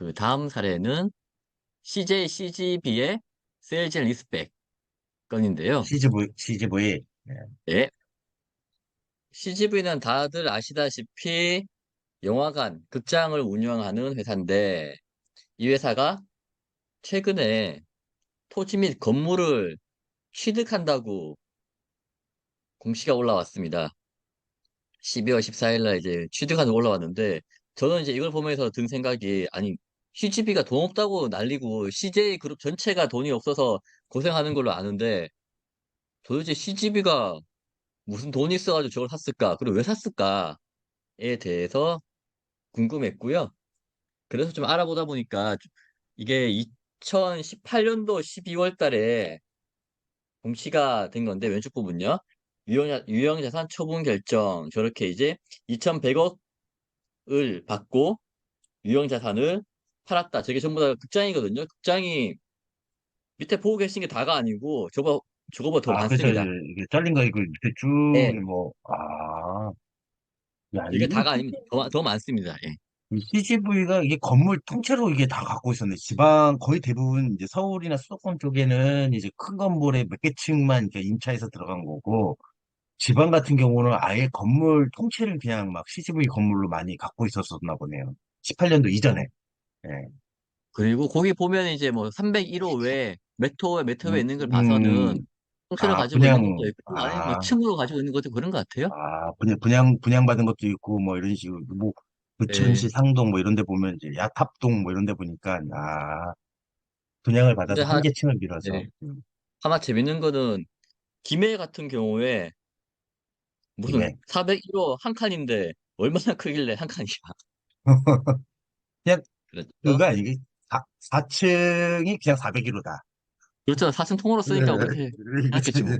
그 다음 사례는 CJ CGV의 세일즈 앤 리스펙 건인데요. CGV, CGV. 네. CGV는 다들 아시다시피 영화관, 극장을 운영하는 회사인데 이 회사가 최근에 토지 및 건물을 취득한다고 공시가 올라왔습니다. 12월 14일 날 이제 취득한다고 올라왔는데 저는 이제 이걸 보면서 든 생각이 아니 CGV가 돈 없다고 난리고 CJ 그룹 전체가 돈이 없어서 고생하는 걸로 아는데 도대체 CGV가 무슨 돈이 있어가지고 저걸 샀을까? 그리고 왜 샀을까에 대해서 궁금했고요. 그래서 좀 알아보다 보니까 이게 2018년도 12월 달에 공시가 된 건데 왼쪽 부분요. 유형, 유형자산 처분 결정 저렇게 이제 2,100억을 받고 유형자산을 팔았다. 저게 전부 다 극장이거든요. 극장이 밑에 보고 계신 게 다가 아니고 저거 저거보다 더 아, 그죠. 많습니다. 이게 잘린 거, 이거 밑에 쭉, 네. 뭐, 아. 야, 이게 이게 다가 아닙니다. 더, 더 많습니다. 예. CGV가 이게 건물 통째로 이게 다 갖고 있었네. 지방 거의 대부분 이제 서울이나 수도권 쪽에는 이제 큰 건물에 몇 개 층만 이렇게 임차해서 들어간 거고, 지방 같은 경우는 아예 건물 통째를 그냥 막 CGV 건물로 많이 갖고 있었었나 보네요. 18년도 이전에. 예. 그리고 거기 보면 이제 뭐 301호 외에 몇 호에 몇 호에 음, 있는 걸 봐서는 음, 통째로 아, 가지고 있는 것도 있고 아니면 뭐 아, 층으로 가지고 있는 것도 그런 것 같아요. 아, 분양, 분양, 분양받은 것도 있고, 뭐 이런 식으로, 뭐, 부천시 네. 상동 뭐 이런 데 보면 이제 야탑동 뭐 이런 데 보니까, 아, 분양을 근데 받아서 한 하, 개 층을 빌어서. 네. 음, 하나 재밌는 거는 김해 같은 경우에 무슨 김에. 401호 한 칸인데 얼마나 크길래 한 칸이야. 그냥, 그렇죠. 그가 이게 4, 층이 그냥 401호다. 그렇죠. 사슴통으로 쓰니까 그렇게 생각했지 뭐.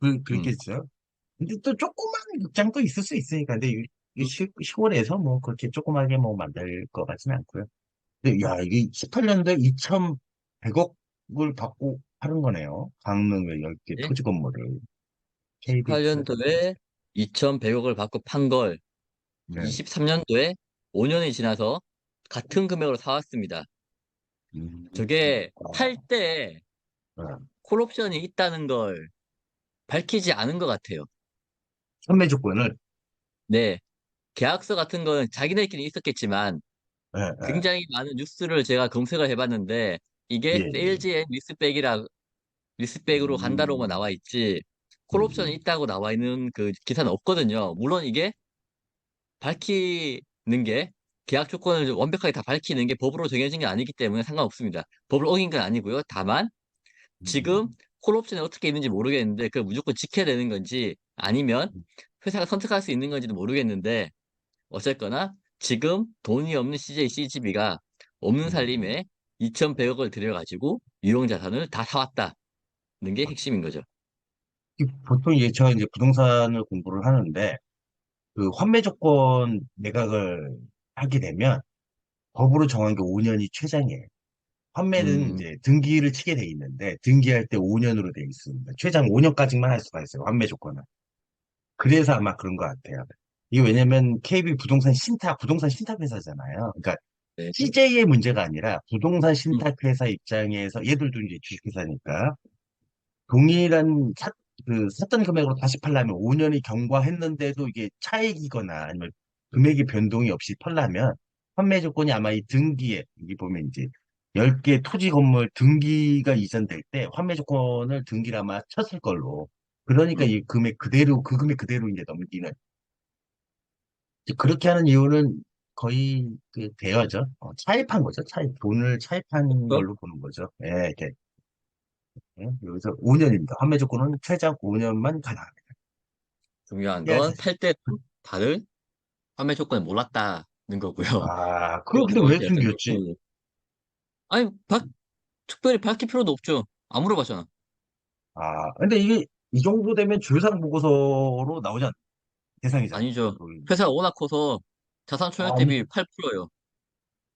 그, 음. 그렇겠죠. 근데 또 조그만 극장도 있을 수 있으니까. 근데 이, 이 시, 시골에서 뭐 그렇게 조그맣게 뭐 만들 것 같지는 않고요. 근데 야, 이게 18년도에 2,100억을 받고 파는 거네요. 강릉의 10개 예? 토지 건물을. KBX. 18년도에 2,100억을 받고 판 걸 네. 23년도에 5년이 지나서 같은 금액으로 사왔습니다. 음, 저게 어, 팔때 어. 콜옵션이 있다는 걸 밝히지 않은 것 같아요. 판매 조건을, 네. 계약서 같은 거는 자기네끼리 있었겠지만 예, 예, 굉장히 많은 뉴스를 제가 검색을 해봤는데 예, 이게 예. 세일즈 앤 리스백이라 리스백으로 간다로만 음, 나와 있지 음, 콜옵션이 있다고 나와 있는 그 기사는 없거든요. 물론 이게 밝히는 게 계약 조건을 완벽하게 다 밝히는 게 법으로 정해진 게 아니기 때문에 상관없습니다. 법을 어긴 건 아니고요. 다만 지금 음, 콜옵션이 어떻게 있는지 모르겠는데 그걸 무조건 지켜야 되는 건지 아니면 음, 회사가 선택할 수 있는 건지도 모르겠는데 어쨌거나 지금 돈이 없는 CJ CGV가 없는 음. 살림에 2,100억을 들여가지고 유용 자산을 다 사왔다는 게 핵심인 거죠. 이 보통 이제 제가 이제 부동산을 공부를 하는데 그 환매 조건 매각을 하게 되면 법으로 정한 게 5년이 최장이에요. 환매는 음, 이제 등기를 치게 돼 있는데 등기할 때 5년으로 돼 있습니다. 최장 5년까지만 할 수가 있어요. 환매 조건은. 그래서 아마 그런 것 같아요. 이게 왜냐면 KB 부동산 신탁, 부동산 신탁 회사잖아요. 그러니까 네. CJ의 문제가 아니라 부동산 음, 신탁 회사 입장에서 얘들도 이제 주식회사니까 동일한 사, 그 샀던 금액으로 다시 팔려면 5년이 경과했는데도 이게 차익이거나 아니면 금액이 변동이 없이 팔려면 판매 조건이 아마 이 등기에 여기 보면 이제 10개 토지 건물 등기가 이전될 때 판매 조건을 등기를 아마 쳤을 걸로 그러니까 음. 이 금액 그대로 그 금액 그대로 이제 넘기는 그렇게 하는 이유는 거의 그 대여죠. 어, 차입한 거죠. 차입 돈을 차입한 어? 걸로 보는 거죠. 예, 이렇게 예, 여기서 5년입니다. 판매 조건은 최장 5년만 가능합니다. 중요한 예, 건팔때 다들 판매 조건을 몰랐다는 거고요. 아, 그거 근데 왜 숨겼지? 거고. 아니, 박, 특별히 밝힐 필요도 없죠. 안 물어봤잖아. 아, 근데 이게 이 정도 되면 조상 보고서로 나오잖아. 대상이잖아. 아니죠. 거의. 회사가 워낙 커서 자산 총액 아니, 대비 8%예요.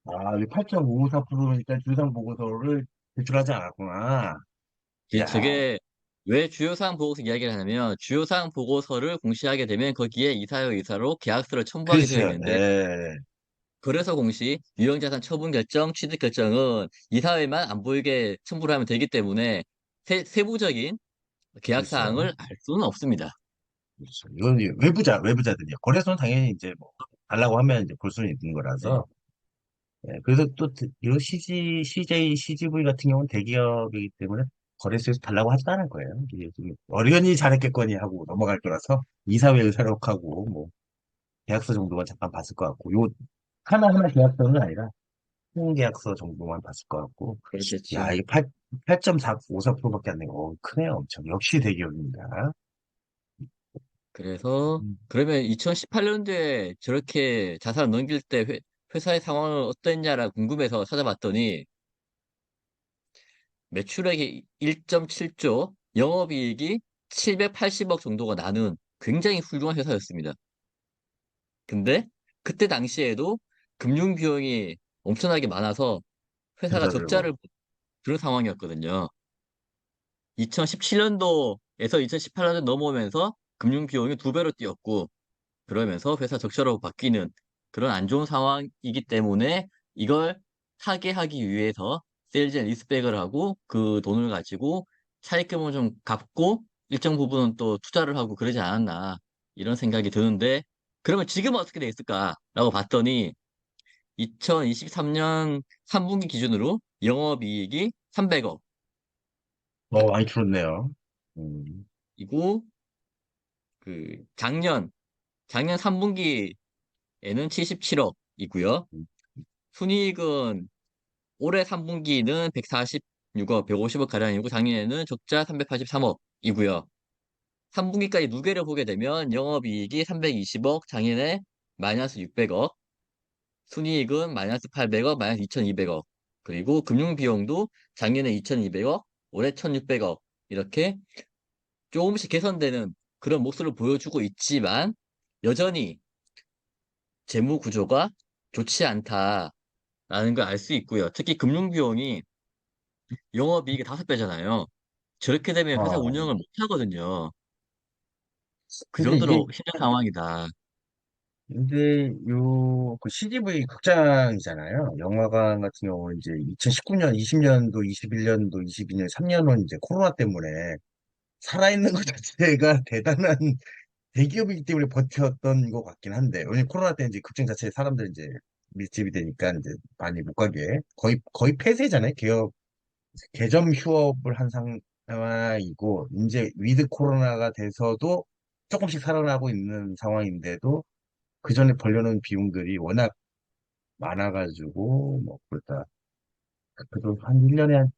아, 이 8.54%니까 조상 보고서를 제출하지 않았구나. 예, 야, 저게 왜 주요사항 보고서 이야기를 하냐면 주요사항 보고서를 공시하게 되면 거기에 이사요 이사로 계약서를 첨부하게 되어 그렇죠. 있는데 예. 거래소 공시, 유형자산 처분 결정, 취득 결정은 이사회만 안 보이게 첨부를 하면 되기 때문에 세, 세부적인 계약 그렇죠. 사항을 알 수는 없습니다. 그렇죠. 이건 외부자, 외부자들이요. 거래소는 당연히 이제 뭐, 달라고 하면 이제 볼 수는 있는 거라서. 예, 그래서 또, 이 CG, CJ, CGV 같은 경우는 대기업이기 때문에 거래소에서 달라고 하지도 않을 거예요. 이게 좀 어련히 잘했겠거니 하고 넘어갈 거라서 이사회 의사록 하고, 뭐, 계약서 정도만 잠깐 봤을 것 같고, 요, 하나하나 계약서는 아니라, 총 계약서 정도만 봤을 것 같고, 그렇겠죠. 야, 이게 8, 8.54%밖에 안 되고, 어, 크네요, 엄청. 역시 대기업입니다. 그래서 음. 그러면 2018년도에 저렇게 자산을 넘길 때 회, 회사의 상황은 어땠냐라 궁금해서 찾아봤더니 매출액이 1.7조, 영업이익이 780억 정도가 나는 굉장히 훌륭한 회사였습니다. 근데 그때 당시에도 금융 비용이 엄청나게 많아서 회사가. 적자를 그런 상황이었거든요. 2017년도에서 2018년도 넘어오면서 금융 비용이 두 배로 뛰었고 그러면서 회사 적자로 바뀌는 그런 안 좋은 상황이기 때문에 이걸 타개하기 위해서 세일즈 앤 리스백을 하고 그 돈을 가지고 차입금을 좀 갚고 일정 부분은 또 투자를 하고 그러지 않았나 이런 생각이 드는데 그러면 지금은 어떻게 돼 있을까라고 봤더니 2023년 3분기 기준으로 영업이익이 300억 어, 많이 줄었네요. 음, 이고 그 작년 작년 3분기에는 77억이고요. 음. 순이익은 올해 3분기는 146억, 150억 가량이고 작년에는 적자 383억이고요. 3분기까지 누계를 보게 되면 영업이익이 320억, 작년에 마이너스 600억, 순이익은 마이너스 800억, 마이너스 2200억, 그리고 금융비용도 작년에 2200억, 올해 1600억, 이렇게 조금씩 개선되는 그런 모습을 보여주고 있지만, 여전히 재무 구조가 좋지 않다 라는 걸 알 수 있고요. 특히 금융비용이 영업이익의 다섯 배잖아요. 저렇게 되면 회사 어, 운영을 못 하거든요. 그 근데 이게, 정도로 힘든 상황이다. 근데 요, 그 CGV 극장이잖아요. 영화관 같은 경우는 이제 2019년, 20년도, 21년도, 22년, 3년은 이제 코로나 때문에 살아있는 것 자체가 대단한 대기업이기 때문에 버텼던 것 같긴 한데, 왜냐면 코로나 때 이제 극장 자체에 사람들 이제 밀집이 되니까 이제 많이 못 가게. 거의, 거의 폐쇄잖아요. 개업, 개점 휴업을 한 상황이고, 이제 위드 코로나가 돼서도 조금씩 살아나고 있는 상황인데도 그 전에 벌려놓은 비용들이 워낙 많아가지고, 뭐, 그렇다. 그래도 한 1년에 한,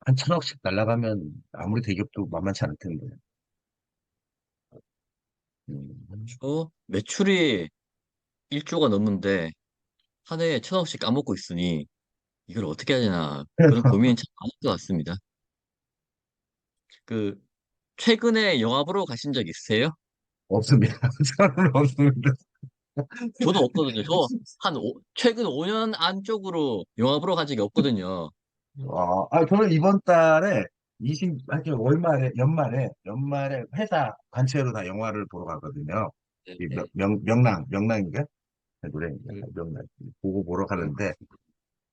한 천억씩 날라가면 아무리 대기업도 만만치 않을 텐데. 음, 어, 매출이 1조가 넘는데 한 해에 천억씩 까먹고 있으니 이걸 어떻게 해야 되나 그런 고민이 참 많을 것 같습니다. 그 최근에 영화 보러 가신 적 있으세요? 없습니다. 저는 없습니다. 저도 없거든요. 저 한 최근 5년 안쪽으로 영화 보러 간 적이 없거든요. 아, 아, 저는 이번 달에 20, 하여튼 월말에, 연말에, 연말에 회사 단체로 다 영화를 보러 가거든요. 네, 이 명, 네. 명, 명랑, 명랑인가? 노래인가? 그. 보고 보러 가는데,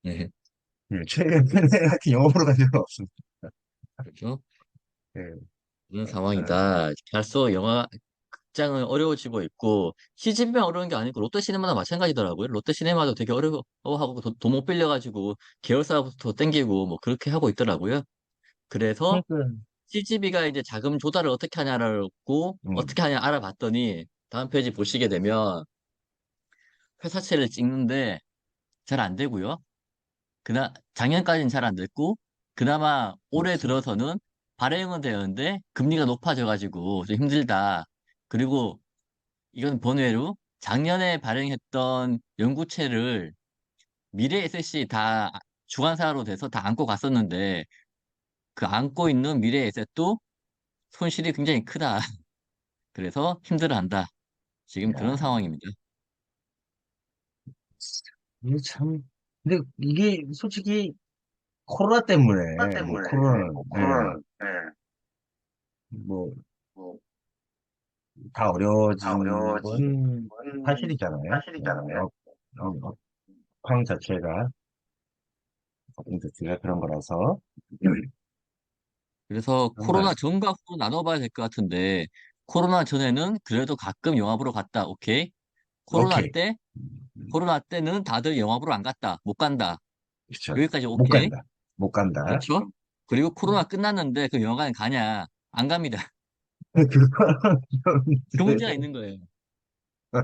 네, 음, 최근에 하여튼 영화 보러 간 적은 없습니다. 그렇죠. 예, 그런 아, 상황이다. 갈수록 영화 극장은 어려워지고 있고 시집만 어려운 게 아니고 롯데시네마나 마찬가지더라고요. 롯데시네마도 되게 어려워하고 돈 못 빌려가지고 계열사부터 땡기고 뭐 그렇게 하고 있더라고요. 그래서 최근, CGV가 이제 자금 조달을 어떻게 하냐라고 음, 어떻게 하냐 알아봤더니 다음 페이지 보시게 되면 회사채를 찍는데 잘 안 되고요. 그나 작년까지는 잘 안 됐고 그나마 올해. 들어서는 발행은 되었는데 금리가 높아져가지고 좀 힘들다. 그리고 이건 번외로 작년에 발행했던 연구체를 미래 에셋이 다 주관사로 돼서 다 안고 갔었는데 그 안고 있는 미래 에셋도 손실이 굉장히 크다. 그래서 힘들어한다. 지금 그런 야, 상황입니다. 이게 참, 근데 이게 솔직히 코로나 때문에, 뭐, 코로나는, 예, 뭐, 다 어려워진 건 사실이잖아요. 어, 어, 어, 황 자체가 자체가 그런 거라서 그래서 그런 거 코로나 전과 후 나눠봐야 될 것 같은데, 코로나 전에는 그래도 가끔 영화 보러 갔다. 오케이? 코로나 오케이 때, 음, 코로나 때는 다들 영화 보러 안 갔다. 못 간다. 그렇죠 여기까지 못 오케이? 간다 못 간다 그렇죠? 그리고 코로나 끝났는데 그 영화관 가냐? 안 갑니다. 그거는 그좀 문제가 있는 거예요. 어,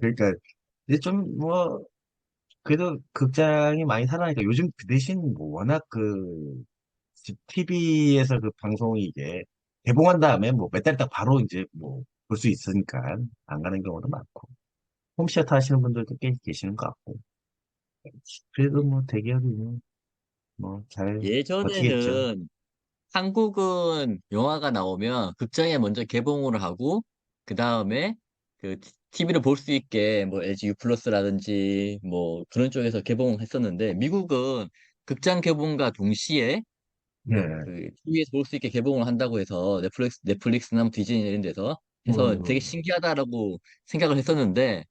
그러니까 이제 좀 뭐 그래도 극장이 많이 살아나니까 요즘 그 대신 뭐 워낙 그 TV에서 그 방송이 이게 개봉한 다음에 뭐 몇 달 있다 바로 이제 뭐 볼 수 있으니까 안 가는 경우도 많고 홈시어터 하시는 분들도 꽤 계시는 것 같고 그래도 뭐 대기업이 뭐잘 버티겠죠. 예전에는 한국은 영화가 나오면 극장에 먼저 개봉을 하고 그 다음에 그 TV를 볼 수 있게 뭐 LG U 플러스라든지 뭐 그런 쪽에서 개봉했었는데 미국은 극장 개봉과 동시에 네. 그 TV에서 볼 수 있게 개봉을 한다고 해서 넷플릭스 넷플릭스나 뭐 디즈니 이런 데서 해서 되게 음, 신기하다라고 생각을 했었는데 어,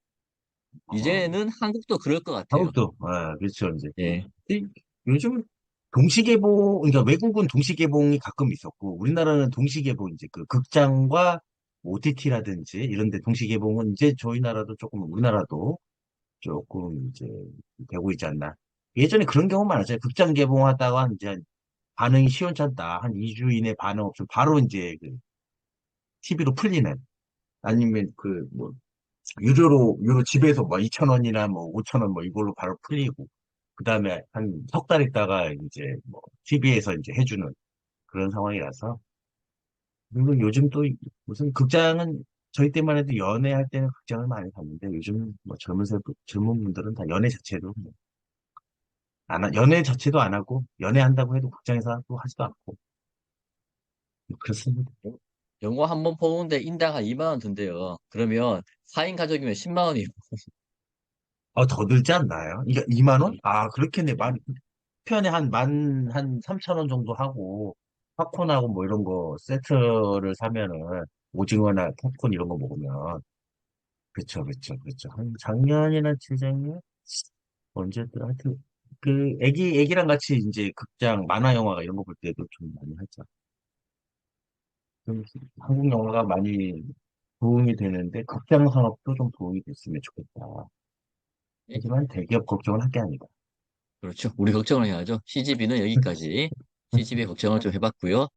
이제는 한국도 그럴 것 같아요. 한국도 아 그렇죠 이제 예. 이- 요즘 동시개봉, 그러니까 외국은 동시개봉이 가끔 있었고, 우리나라는 동시개봉, 이제 그 극장과 OTT라든지 이런 데 동시개봉은 이제 저희 나라도 조금, 우리나라도 조금 이제 되고 있지 않나. 예전에 그런 경우 많았어요. 극장 개봉하다가 이제 반응이 시원찮다. 한 2주 이내 반응 없으면 바로 이제 그 TV로 풀리는. 아니면 그 뭐, 유료로, 유료 집에서 뭐 2,000원이나 뭐 5,000원 뭐 이걸로 바로 풀리고. 그 다음에 한 석 달 있다가 이제 뭐 TV에서 이제 해주는 그런 상황이라서. 그리고 요즘 또 무슨 극장은 저희 때만 해도 연애할 때는 극장을 많이 갔는데 요즘 뭐 젊은 세, 젊은 분들은 다 연애 자체도 뭐 안, 하- 연애 자체도 안 하고 연애한다고 해도 극장에서 또 하지도 않고 그렇습니다. 영화 한 번 보는데 인당 한 2만 원 든대요. 그러면 4인 가족이면 10만 원이요. 어, 더 들지 않나요? 이게 2만 원? 아, 그렇겠네. 만, 편에 한 만, 한 3천 원 정도 하고 팝콘하고 뭐 이런 거 세트를 사면은 오징어나 팝콘 이런 거 먹으면 그쵸, 그쵸, 그쵸. 한 작년이나 재작년? 언제더라? 하여튼, 그, 애기, 애기랑 같이 이제 극장, 만화 영화가 이런 거 볼 때도 좀 많이 하죠. 좀 한국 영화가 많이 도움이 되는데, 극장 산업도 좀 도움이 됐으면 좋겠다. 예? 하지만 대기업 걱정은 할게 아니다. 그렇죠. 우리 걱정을 해야죠. CGV는 여기까지. CGV 걱정을 좀 해봤고요.